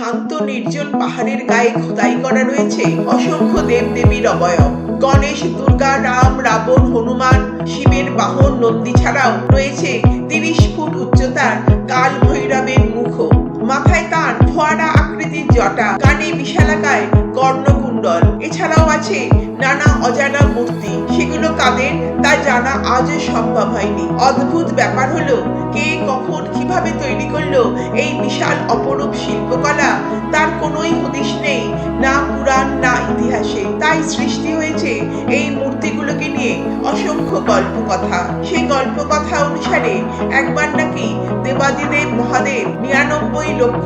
শান্ত নির্জন পাহাড়ের গায়ে খোদাই করা রয়েছে অসংখ্য দেবদেবীর অবয়ব। গণেশ, দুর্গা, রাম, রাবণ, হনুমান, শিবের বাহন, নন্দী ছাড়াও রয়েছে তিরিশ ফুট উচ্চতার কাল ভৈরবের মুখ। মাথায় তার ফোয়ারা আকৃতির জটা, কানে বিশালাকায় কর্ণকুণ্ডল। এছাড়াও আছে নানা অজানা মূর্তি। সেগুলো কাদের তা জানা আজও সম্ভব হয়নি। অদ্ভুত ব্যাপার হলো কে কখন কীভাবে তৈরি করল এই বিশাল অপরূপ শিল্পকলা? তার কোনোই হদিশ নেই, না পুরাণ, না ইতিহাসে। তাই সৃষ্টি হয়েছে এই মূর্তিগুলোকে নিয়ে অসংখ্য গল্প কথা সেই গল্প কথা অনুসারে একবার নাকি মহাদেব, নিরানব্বই লক্ষ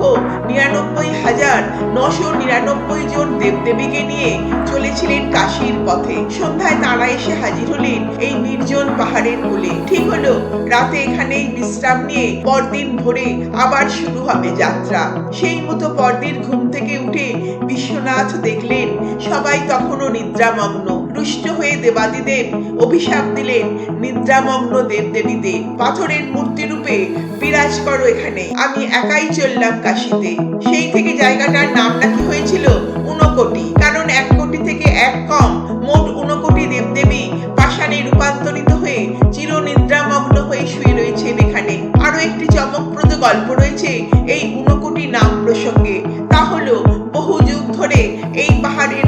নিরানব্বই হাজার নশো নিরানব্বই জন দেবদেবীকে নিয়ে চলেছিলেন কাশীর পথে। সন্ধ্যায় তারা এসে হাজির হলেন এই নির্জন পাহাড়ের কোলে। ঠিক হলো, রাতে এখানেই বিশ্রাম নিয়ে পরদিন ভোরে আবার শুরু হবে যাত্রা। সেই মতো পরদিন ঘুম থেকে উঠে বিশ্বনাথ দেখলেন, সবাই তখনও নিদ্রামগ্ন। রুষ্ট হয়ে দেবাদিদেব অভিশাপ দিলেন নিদ্রামগ্ন দেবদেবীদের। পাথরের মূর্তি রূপে বিরাজ করো এখানে। আমি একাই চললাম কাশিতে। সেই থেকে জায়গাটার নাম নাকি হয়েছিল ঊনকোটি। কারণ এক কোটি থেকে এক কম মোট ঊনকোটি দেবদেবী পাষাণে রূপান্তরিত হয়ে চিরনিদ্রামগ্ন হয়ে শুয়ে রয়েছেন এখানে। আরও একটি চমকপ্রদ গল্প রয়েছে এই ঊনকোটি নাম প্রসঙ্গে। তা হলো বহু যুগ ধরে এই পাহাড়ের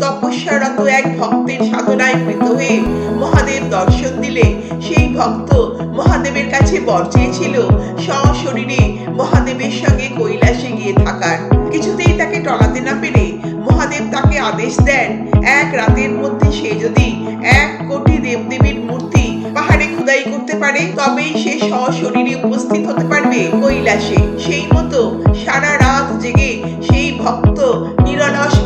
তপস্যারত এক ভক্তের সাধনায় মৃত হয়ে মহাদেব দর্শন দিলে। সেই ভক্ত মহাদেবের কাছে বর চেয়েছিল সশরীরে মহাদেবের সঙ্গে কৈলাসে গিয়ে থাকার। কিছুতেই তাকে টলাতে না পেরে মহাদেব তাকে আদেশ দেন, এক রাতের মধ্যে সে যদি এক কোটি দেবদেবীর মূর্তি পাহাড়ে খোদাই করতে পারে, তবেই সে সশরীরে উপস্থিত হতে পারবে কৈলাসে। সেই মতো সারা রাত জেগে সেই ভক্ত নিরলস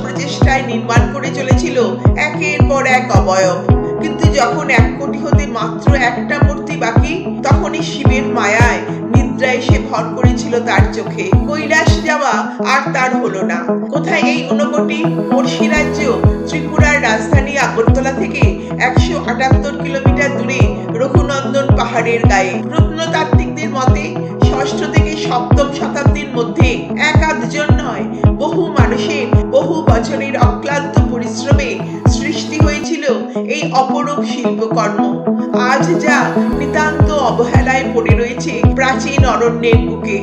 অবয়ব। কিন্তু যখন এক কোটি হতে মাত্র একটা মূর্তি বাকি, তখনই শিবের মায়ায় নিদ্রা এসে ভর করেছিল তার চোখে। কৈলাস যাওয়া আর তার হলো না। কোথায় এই ঊনকোটি? পড়শি রাজ্য, ত্রিপুরার রাজধানী আগরতলা থেকে একশো আটাত্তর কিলোমিটার দূরে রঘুনন্দন পাহাড়ের গায়ে। প্রত্নতাত্ত্বিকদের মতে, ষষ্ঠ থেকে সপ্তম শতাব্দীর মধ্যে এক আধজন নয়, বহু মানুষের বহু বছরের অক্লান্ত পরিশ্রমে হয়েছিল এই অপরূপ শিল্পকর্ম। আজ যা নিতান্ত অবহেলায় পড়ে রয়েছে প্রাচীন অরণ্যের বুকে।